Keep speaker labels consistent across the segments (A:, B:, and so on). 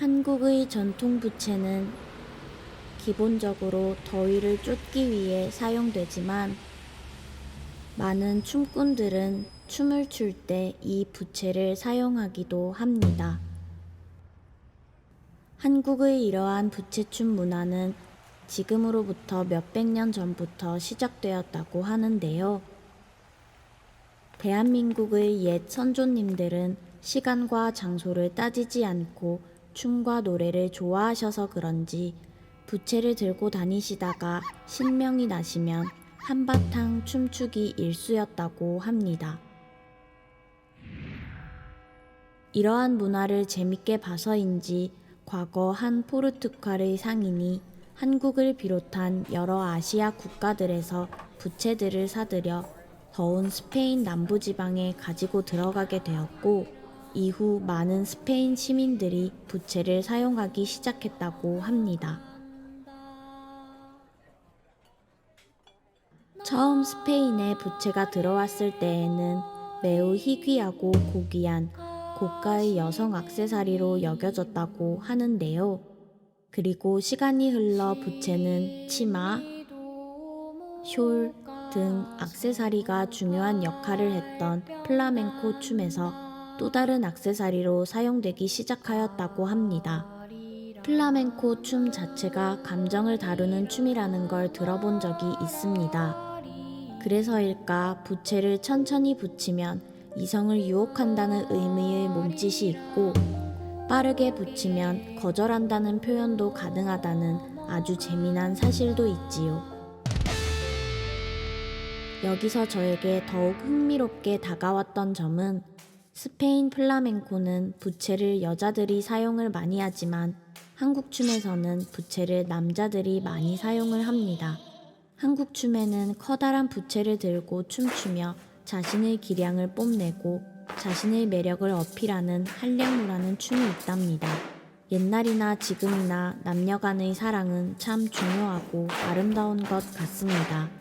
A: 한국의 전통 부채는 기본적으로 더위를 쫓기 위해 사용되지만 많은 춤꾼들은 춤을 출 때 이 부채를 사용하기도 합니다. 한국의 이러한 부채춤 문화는 지금으로부터 몇백 년 전부터 시작되었다고 하는데요. 대한민국의 옛 선조님들은 시간과 장소를 따지지 않고 춤과 노래를 좋아하셔서 그런지 부채를 들고 다니시다가 신명이 나시면 한바탕 춤추기 일수였다고 합니다. 이러한 문화를 재밌게 봐서인지 과거 한 포르투갈의 상인이 한국을 비롯한 여러 아시아 국가들에서 부채들을 사들여 더운 스페인 남부지방에 가지고 들어가게 되었고 이후 많은 스페인 시민들이 부채를 사용하기 시작했다고 합니다. 처음 스페인에 부채가 들어왔을 때에는 매우 희귀하고 고귀한 고가의 여성 악세사리로 여겨졌다고 하는데요. 그리고 시간이 흘러 부채는 치마, 숄 등 악세사리가 중요한 역할을 했던 플라멩코 춤에서 또 다른 악세사리로 사용되기 시작하였다고 합니다. 플라멩코 춤 자체가 감정을 다루는 춤이라는 걸 들어본 적이 있습니다. 그래서일까 부채를 천천히 붙이면 이성을 유혹한다는 의미의 몸짓이 있고 빠르게 붙이면 거절한다는 표현도 가능하다는 아주 재미난 사실도 있지요. 여기서 저에게 더욱 흥미롭게 다가왔던 점은 스페인 플라멩코는 부채를 여자들이 사용을 많이 하지만 한국 춤에서는 부채를 남자들이 많이 사용을 합니다. 한국 춤에는 커다란 부채를 들고 춤추며 자신의 기량을 뽐내고 자신의 매력을 어필하는 한량무라는 춤이 있답니다. 옛날이나 지금이나 남녀 간의 사랑은 참 중요하고 아름다운 것 같습니다.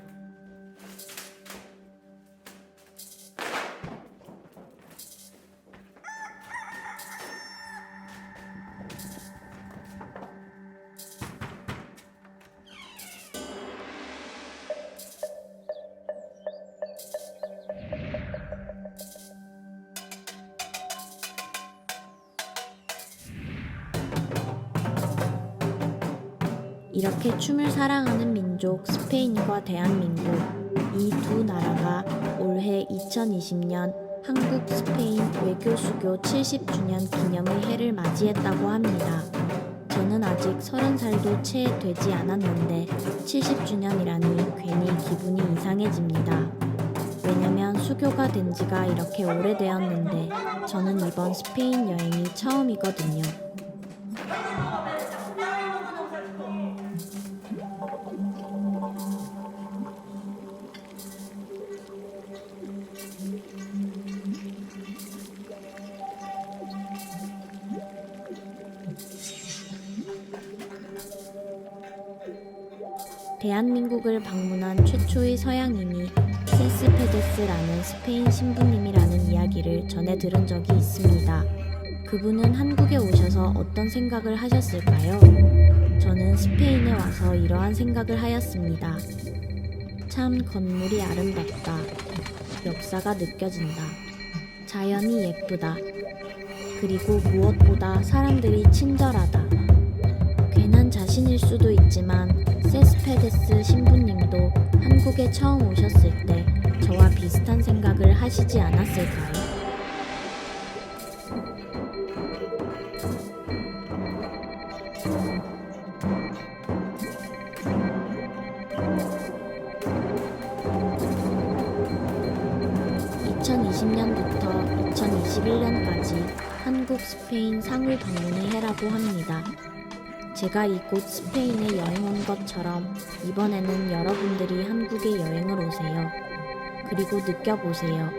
A: 이렇게 춤을 사랑하는 민족 스페인과 대한민국 이 두 나라가 올해 2020년 한국 스페인 외교 수교 70주년 기념의 해를 맞이했다고 합니다. 저는 아직 30살도 채 되지 않았는데 70주년이라니 괜히 기분이 이상해집니다. 왜냐면 수교가 된 지가 이렇게 오래되었는데 저는 이번 스페인 여행이 처음이거든요. 대한민국을 방문한 최초의 서양인이 세스페데스라는 스페인 신부님이라는 이야기를 전해 들은 적이 있습니다. 그분은 한국에 오셔서 어떤 생각을 하셨을까요? 저는 스페인에 와서 이러한 생각을 하였습니다. 참 건물이 아름답다. 역사가 느껴진다. 자연이 예쁘다. 그리고 무엇보다 사람들이 친절하다. 괜한 자신일 수도 있지만 세스페데스 신부님도 한국에 처음 오셨을 때 저와 비슷한 생각을 하시지 않았을까요? (2020년부터 2021년까지) 한국 스페인 상을 방문의 해라고 합니다. 제가 이곳 스페인에 여행 온 것처럼 이번에는 여러분들이 한국에 여행을 오세요. 그리고 느껴보세요.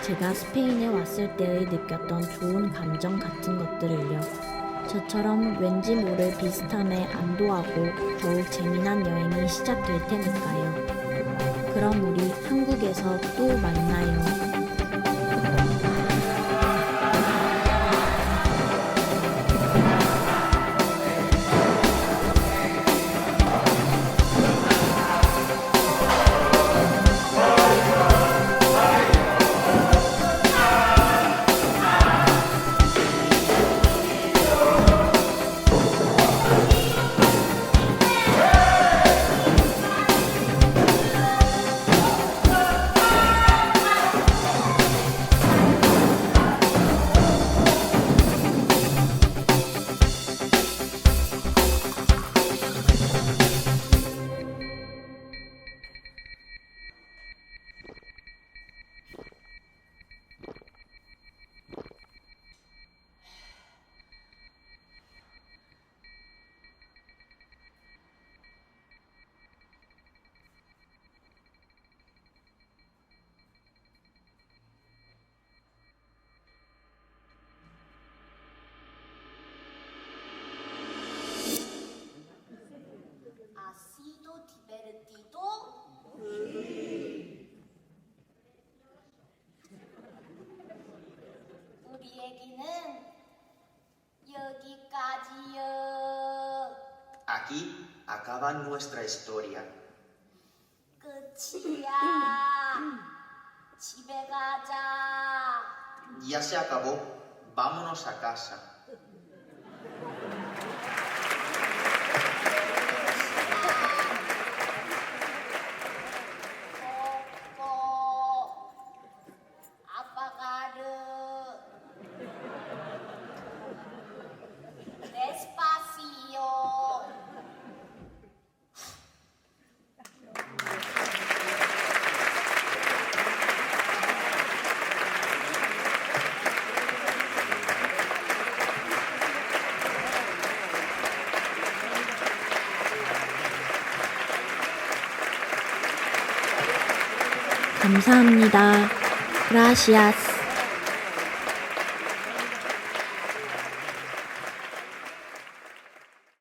A: 제가 스페인에 왔을 때의 느꼈던 좋은 감정 같은 것들을요. 저처럼 왠지 모를 비슷함에 안도하고 더욱 재미난 여행이 시작될 테니까요. 그럼 우리 한국에서 또 만나요.
B: acaba nuestra historia. Ya se acabó. Vámonos a casa.
A: 감사합니다. Gracias.